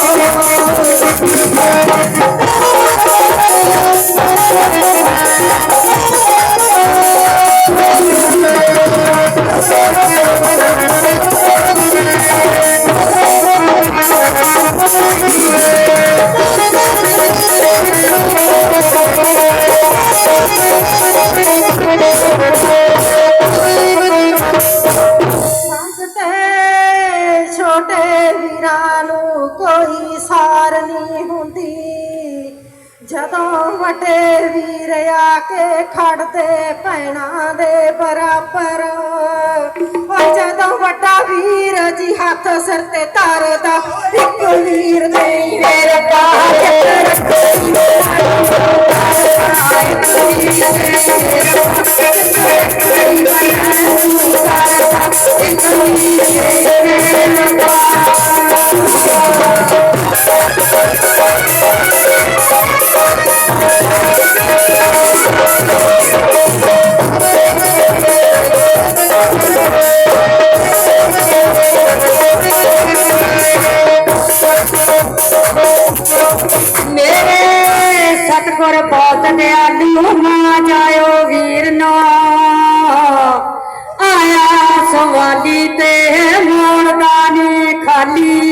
ਵਾਲਿਆਂ ਛੋਟੇ ਵੀਰਾਂ ਨੂੰ ਕੋਈ ਸਾਰ ਨਹੀਂ ਹੁੰਦੀ। ਜਦੋਂ ਵੱਡੇ ਵੀਰ ਆ ਕੇ ਖੜਦੇ ਭੈਣਾਂ ਦੇ ਬਰਾਬਰ ਓ ਜਦੋਂ ਵੱਡਾ ਵੀਰ ਜੀ ਹੱਥ ਸਿਰ ਤੇ ਧਰਦਾ, ਇੱਕ ਵੀਰ ਨਹੀਂ ਮੇਰੇ ਬਾਹਰ ਰੱਖੀ ਮੇਰੇ ਸਤਗੁਰ ਬਹੁਤ ਦਿਆਲੂ ਨਾ ਜਾਇਓ ਵੀਰ ਨਾ। ਆਇਆ ਸਵਾਲੀ ਤੇ ਮੋੜਦਾ ਨੀ ਖਾਲੀ।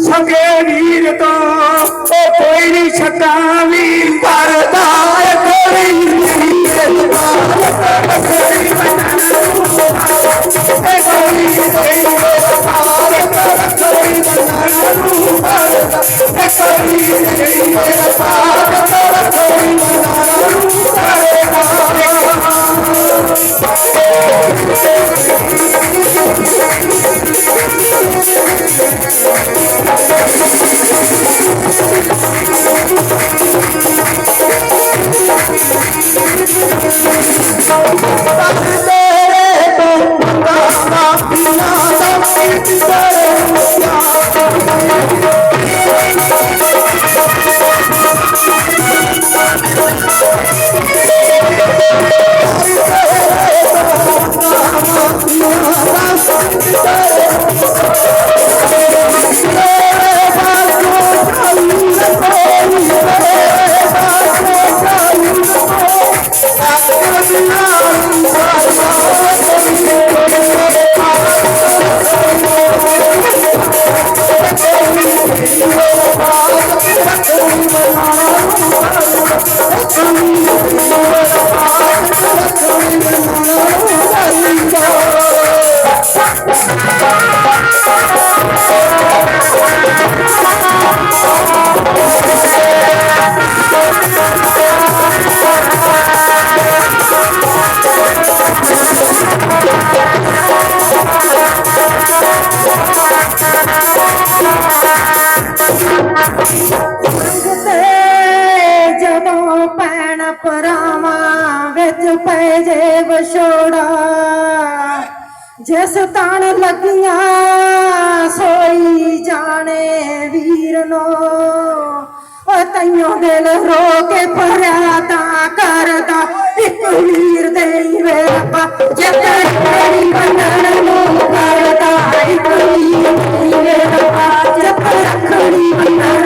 ਸੰਗੇ ਵੀਰ ਤੋਂ ਉਹ ਕੋਈ ਨਹੀਂ ਛੱਡਾਂ। ਓ ਪਰਾਵਾਂ ਵਿੱਚ ਪੈ ਜੇ ਵਿਛੋੜਾ। ਜਿਸ ਤਣ ਲੱਗੀਆਂ, ਸੋਈ ਜਾਣੇ ਵੀਰ ਨੂੰ ਉਹ ਤੈਨੂੰ ਦਿਲ ਰੋ ਕੇ ਭਰਿਆ ਤਾਂ ਕਰਦਾ, ਇੱਕ ਵੀਰ ਦੇ ਵੇ ਰੱਬਾ ਜਿੱਤ ਤੇਰੀ ਬੰਨਣ ਨੂੰ ਕਰਦਾ, ਇੱਕ ਵੀਰ ਦੇ ਵੇ ਰੱਬਾ ਜਿੱਤ ਰੱਖੜੀ ਬੰਨਣ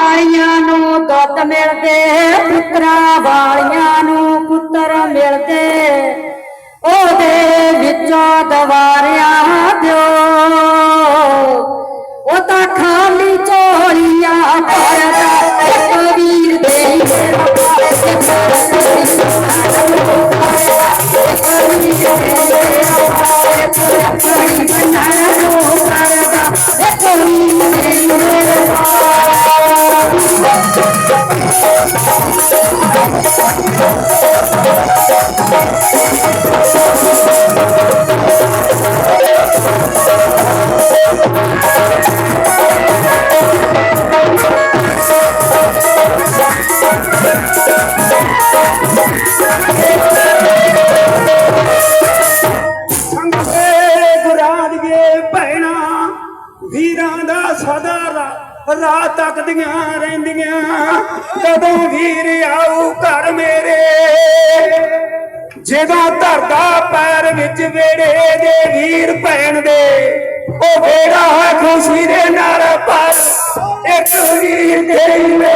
ਪੁੱਤਰਾਂ ਨੂੰ ਦੁੱਤ ਮਿਲਦੇ ਪੁੱਤਰਾਂ ਵਾਲੀਆਂ ਨੂੰ ਪੁੱਤਰ ਮਿਲਦੇ। ਉਹਦੇ ਵਿੱਚੋਂ ਦਵਾਰਿਆਂ ਦਿਓ। ਤਾਂ ਖਾਲੀ ਝੋਲੀਆਂ ਭਰਦਾ ਇੱਕ ਵੀਰ ਦੇ ਮੇਰਾ ਸੰਗੇ মেরা খুশি রে নারা পার একটু দেইবে